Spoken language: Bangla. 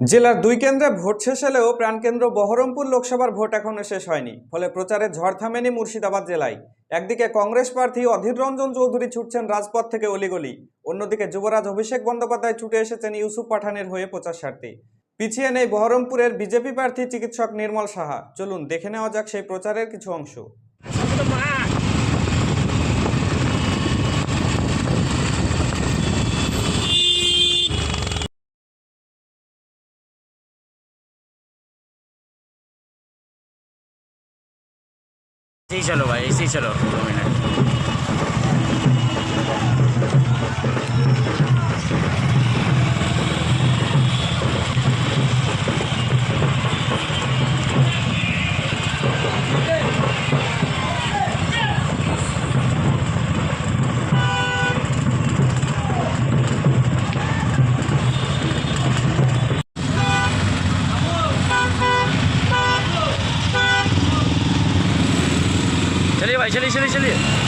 জেলার দুই কেন্দ্রে ভোট শেষ হলেও প্রাণকেন্দ্র বহরমপুর লোকসভার ভোট এখনও শেষ হয়নি, ফলে প্রচারের ঝড় থামেনি মুর্শিদাবাদ জেলায়। একদিকে কংগ্রেস প্রার্থী অধীর রঞ্জন চৌধুরী ছুটছেন রাজপথ থেকে অলিগলি, অন্যদিকে যুবরাজ অভিষেক বন্দ্যোপাধ্যায় ছুটে এসেছেন ইউসুফ পাঠানের হয়ে প্রচার স্বার্থে। পিছিয়ে নেই বহরমপুরের বিজেপি প্রার্থী চিকিৎসক নির্মল সাহা, চলুন দেখে নেওয়া যাক সেই প্রচারের কিছু অংশ। इसी चलो भाई इसी चलो दो मिनट चलिए भाई चलिए चलिए चलिए